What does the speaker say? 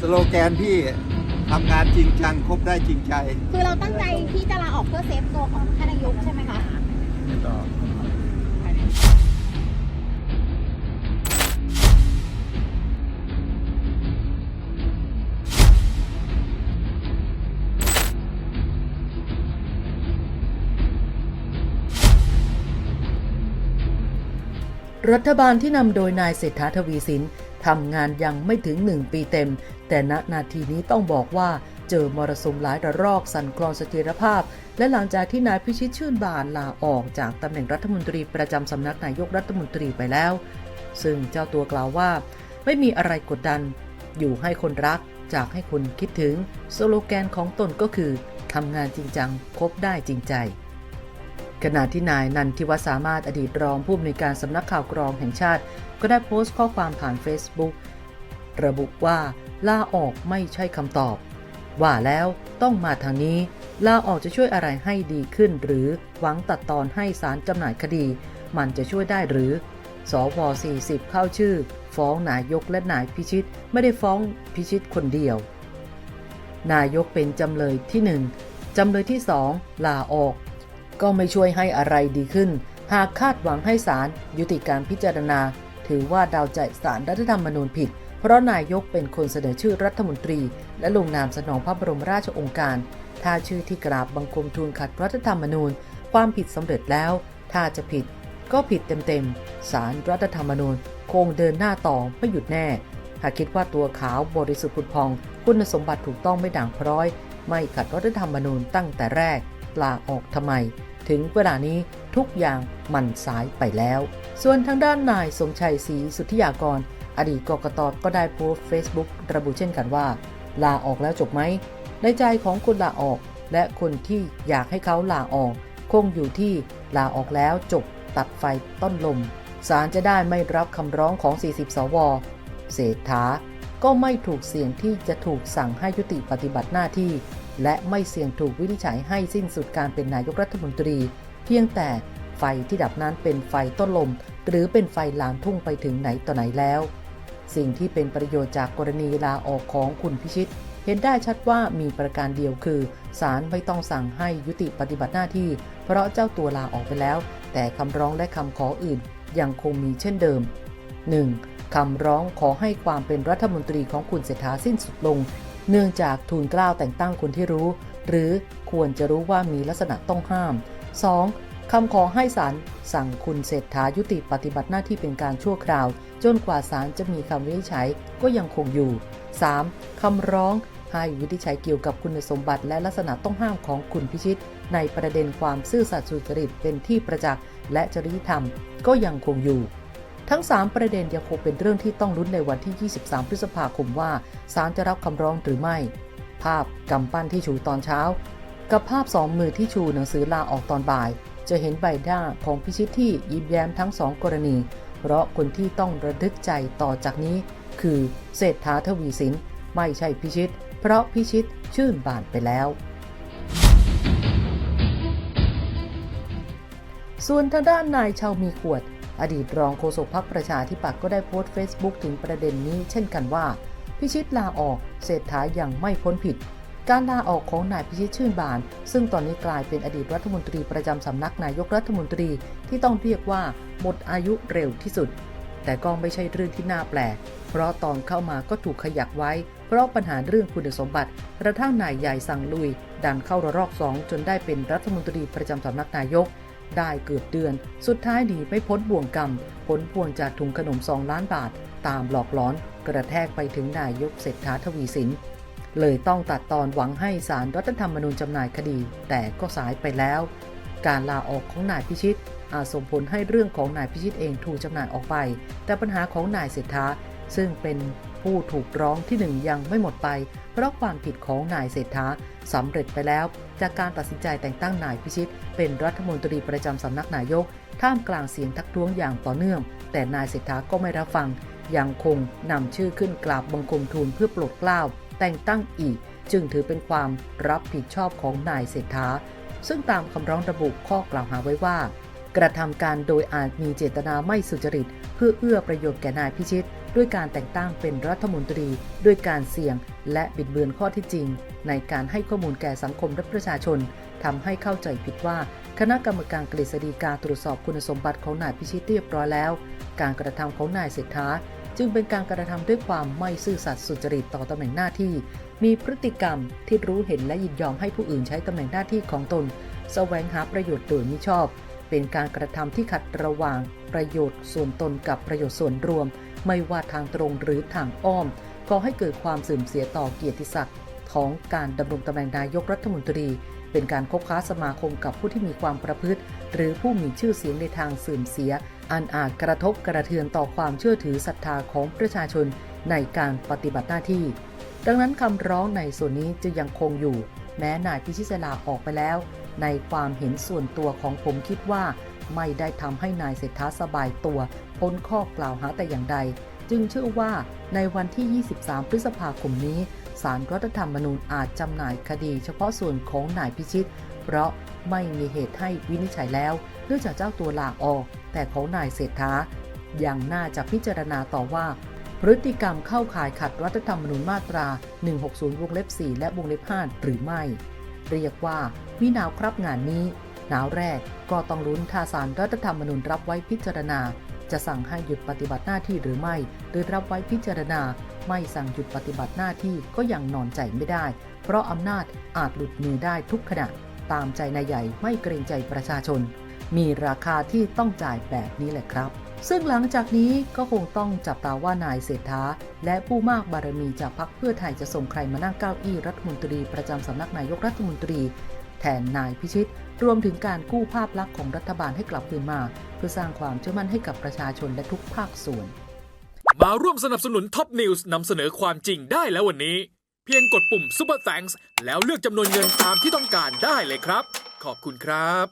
สโลแกนพี่ทำงานจริงจังครบได้จริงใจ คือเราตั้งใจที่จะลาออกเพื่อเซฟตัวของท่านนายกใช่ไหมคะรัฐบาลที่นำโดยนายเศรษฐาทวีสิน ทำงานยังไม่ถึง 1 ปีเต็ม แต่ณนาทีนี้ต้องบอกว่าเจอมรสุมหลายระลอกสั่นคลอนเสถียรภาพ และหลังจากที่นายพิชิตชื่นบานลาออกจากตำแหน่งรัฐมนตรีประจำสำนักนายกรัฐมนตรีไปแล้ว ซึ่งเจ้าตัวกล่าวว่า ไม่มีอะไรกดดัน อยู่ให้คนรัก จากให้คนคิดถึง สโลแกนของตนก็คือทำงานจริงจังคบได้จริงใจ ขณะที่นายนันทิวสามารถอดีตรองผู้อำนวยการสำนักข่าวกรองแห่งชาติ ก็ได้โพสต์ข้อความผ่าน Facebook ระบุว่าลาออกไม่ใช่คำตอบ ว่าแล้วต้องมาทางนี้ลาออกจะช่วยอะไรให้ดีขึ้น หรือหวังตัดตอนให้สารจำหน่ายคดี มันจะช่วยได้หรือสว40 เข้าชื่อ ฟ้องนายกและนายพิชิตไม่ได้ฟ้องพิชิตคนเดียว นายกเป็นจำเลยที่ 1จำเลยที่ 2 ลาออก ก็ไม่ช่วยให้อะไรดีขึ้น หากคาดหวังให้ศาลยุติการพิจารณา ถือว่าดาวใจศาลรัฐธรรมนูญผิด เพราะนายกเป็นคนเสนอชื่อรัฐมนตรี และลงนามสนองพระบรมราชโองการ ถ้าชื่อที่กราบบังคมทูลขัดรัฐธรรมนูญ ความผิดสำเร็จแล้ว ถ้าจะผิดก็ผิดเต็มๆศาลรัฐธรรมนูญคงเดินหน้าต่อไม่หยุดแน่ หากคิดว่าตัวขาวบริสุทธิ์ผุดพอง คุณสมบัติถูกต้องไม่ด่างพร้อย ไม่ขัดรัฐธรรมนูญตั้งแต่แรกลาออกทำไม ถึงเวลานี้ทุกอย่างมันสายไปแล้ว ส่วนทางด้านนายสมชัยศรีสุทธิยากร อดีตกกตก็ได้โพสต์ Facebook ระบุเช่นกันว่า ลาออกแล้วจบไหม ในใจของคนลาออก และคนที่อยากให้เขาลาออก คงอยู่ที่ลาออกแล้วจบตัดไฟต้นลมศาลจะได้ไม่รับคำร้องของ 40 สว เศรษฐาก็ไม่ถูกเสี่ยงที่จะถูกสั่งให้ยุติปฏิบัติหน้าที่ และไม่เสี่ยงถูกวินิจฉัยให้สิ้นสุดการเป็นนายกรัฐมนตรี เพียงแต่ไฟที่ดับนั้นเป็นไฟต้นลม หรือเป็นไฟลามทุ่งไปถึงไหนต่อไหนแล้ว สิ่งที่เป็นประโยชน์จากกรณีลาออกของคุณพิชิต เห็นได้ชัดว่ามีประการเดียวคือศาลไม่ต้องสั่งให้ยุติปฏิบัติหน้าที่ เพราะเจ้าตัวลาออกไปแล้ว แต่คำร้องและคำขออื่น ยังคงมีเช่นเดิม 1. คำร้องขอให้ความเป็นรัฐมนตรีของคุณเศรษฐาสิ้นสุดลง เนื่องจากทูลเกล้าแต่งตั้งคนที่รู้ หรือควรจะรู้ว่ามีลักษณะต้องห้าม 2. คำขอให้ศาลสั่งคุณเศรษฐายุติปฏิบัติหน้าที่เป็นการชั่วคราว จนกว่าศาลจะมีคำวินิจฉัยก็ยังคงอยู่ 3. คำร้องให้วินิจฉัยเกี่ยวกับคุณสมบัติและลักษณะต้องห้ามของคุณพิชิต ในประเด็นความซื่อสัตย์สุจริตเป็นที่ประจักษ์และจริยธรรมก็ยังคงอยู่ ทั้ง 3 ประเด็นยังคงเป็นเรื่องที่ต้องลุ้นในวันที่ 23 พฤษภาคมว่าศาลจะรับคำร้องหรือไม่ ภาพกำปั้นที่ชูตอนเช้า กับภาพสองมือที่ชูหนังสือลาออกตอนบ่าย จะเห็นใบหน้าของพิชิตที่ยิ้มแย้มทั้งสองกรณี เพราะคนที่ต้องระลึกใจต่อจากนี้ คือเศรษฐาทวีสินไม่ใช่พิชิต เพราะพิชิตชื่นบานไปแล้วส่วนทางด้านนายชาวมีขวด อดีตรองโฆษกพรรคประชาธิปัตย์ก็ได้โพสต์ Facebook ถึงประเด็นนี้เช่นกันว่า พิชิตลาออกเศรษฐายังไม่พ้นผิด การลาออกของนายพิชิตชื่นบาน ซึ่งตอนนี้กลายเป็นอดีตรัฐมนตรีประจำสำนักนายกรัฐมนตรีที่ต้องเรียกว่าหมดอายุเร็วที่สุด แต่ก็ไม่ใช่เรื่องที่น่าแปลก เพราะตอนเข้ามาก็ถูกขยักไว้ เพราะปัญหาเรื่องคุณสมบัติกระทั่งนายใหญ่สั่งลุย ดันเข้าระลอกสองจนได้เป็นรัฐมนตรีประจำสำนักนายก ได้เกือบเดือน สุดท้ายหนีไม่พ้นบ่วงกรรม ผลพวงจากถุงขนม 2 ล้านบาท ตามหลอกล้อนกระแทกไปถึงนายกเศรษฐาทวีสิน เลยต้องตัดตอนหวังให้สารรัฐธรรมนูญจำหน่ายคดี แต่ก็สายไปแล้ว การลาออกของนายพิชิต อาจส่งผลให้เรื่องของนายพิชิตเองถูกจำหน่ายออกไป แต่ปัญหาของนายเศรษฐาซึ่งเป็น ผู้ถูกร้องที่หนึ่งยังไม่หมดไป เพราะความผิดของนายเศรษฐาสำเร็จไปแล้ว จากการตัดสินใจแต่งตั้งนายพิชิต เป็นรัฐมนตรีประจำสำนักนายก ท่ามกลางเสียงทักท้วงอย่างต่อเนื่อง แต่นายเศรษฐาก็ไม่รับฟัง ยังคงนำชื่อขึ้นกราบบังคมทูลเพื่อโปรดเกล้าแต่งตั้งอีก จึงถือเป็นความรับผิดชอบของนายเศรษฐาซึ่งตามคำร้องระบุข้อกล่าวหาไว้ว่า กระทำการโดยอาจมีเจตนาไม่สุจริต เพื่อเอื้อประโยชน์แก่นายพิชิต ด้วยการแต่งตั้งเป็นรัฐมนตรี ด้วยการเสี่ยง และบิดเบือนข้อที่จริง ในการให้ข้อมูลแก่สังคมและประชาชนทำให้เข้าใจผิดว่า คณะกรรมการกฤษฎีกาตรวจสอบคุณสมบัติของนายพิชิตเรียบร้อยแล้ว การกระทำของนายเศรษฐาจึงเป็นการกระทำด้วยความไม่ซื่อสัตย์สุจริตต่อตำแหน่งหน้าที่ มีพฤติกรรมที่รู้เห็นและยินยอมให้ผู้อื่นใช้ตำแหน่งหน้าที่ของตน แสวงหาประโยชน์โดยมิชอบ เป็นการกระทำที่ขัดระหว่างประโยชน์ส่วนตนกับประโยชน์ส่วนรวม ไม่ว่าทางตรงหรือทางอ้อมก่อให้เกิดความเสื่อมเสียต่อเกียรติศักดิ์ของการดำรงตำแหน่งนายกรัฐมนตรี เป็นการคบค้าสมาคมกับผู้ที่มีความประพฤติ หรือผู้มีชื่อเสียงในทางเสื่อมเสีย อันอาจกระทบกระเทือนต่อความเชื่อถือศรัทธาของประชาชนในการปฏิบัติหน้าที่ ดังนั้นคำร้องในส่วนนี้จะยังคงอยู่ แม้นายพิชิตลาออกไปแล้ว ในความเห็นส่วนตัวของผมคิดว่า ไม่ได้ทำให้นายเศรษฐาสบายตัวพ้นข้อกล่าวหาแต่อย่างใด จึงเชื่อว่าในวันที่ 23 พฤษภาคมนี้ศาลรัฐธรรมนูญอาจจำหน่ายคดีเฉพาะส่วนของนายพิชิต เพราะไม่มีเหตุให้วินิจฉัยแล้วเนื่องจากเจ้าตัวลาออก แต่ของนายเศรษฐายังน่าจะพิจารณาต่อว่า พฤติกรรมเข้าข่ายขัดรัฐธรรมนูญมาตรา 160 วงเล็บ 4 และวงเล็บ 5 หรือไม่ เรียกว่ามีหนาวครับงานนี้ หนาวแรกก็ต้องลุ้นถ้าสารรัฐธรรมนูญรับไว้พิจารณา จะสั่งให้หยุดปฏิบัติหน้าที่หรือไม่ หรือรับไว้พิจารณา ไม่สั่งหยุดปฏิบัติหน้าที่ก็ยังนอนใจไม่ได้ เพราะอำนาจอาจหลุดมือได้ทุกขณะ ตามใจนายใหญ่ไม่เกรงใจประชาชน มีราคาที่ต้องจ่ายแบบนี้แหละครับ ซึ่งหลังจากนี้ก็คงต้องจับตาว่านายเศรษฐา และผู้มากบารมีจากพรรคเพื่อไทยจะส่งใครมานั่งเก้าอี้รัฐมนตรีประจำสำนักนายกรัฐมนตรี แทนนายพิชิต รวมถึงการกู้ภาพลักษณ์ของรัฐบาลให้กลับคืนมา เพื่อสร้างความเชื่อมั่นให้กับประชาชนและทุกภาคส่วน มาร่วมสนับสนุนท็อปนิวส์นำเสนอความจริงได้แล้ววันนี้ เพียงกดปุ่ม Super Thanks แล้วเลือกจำนวนเงินตามที่ต้องการได้เลยครับ ขอบคุณครับ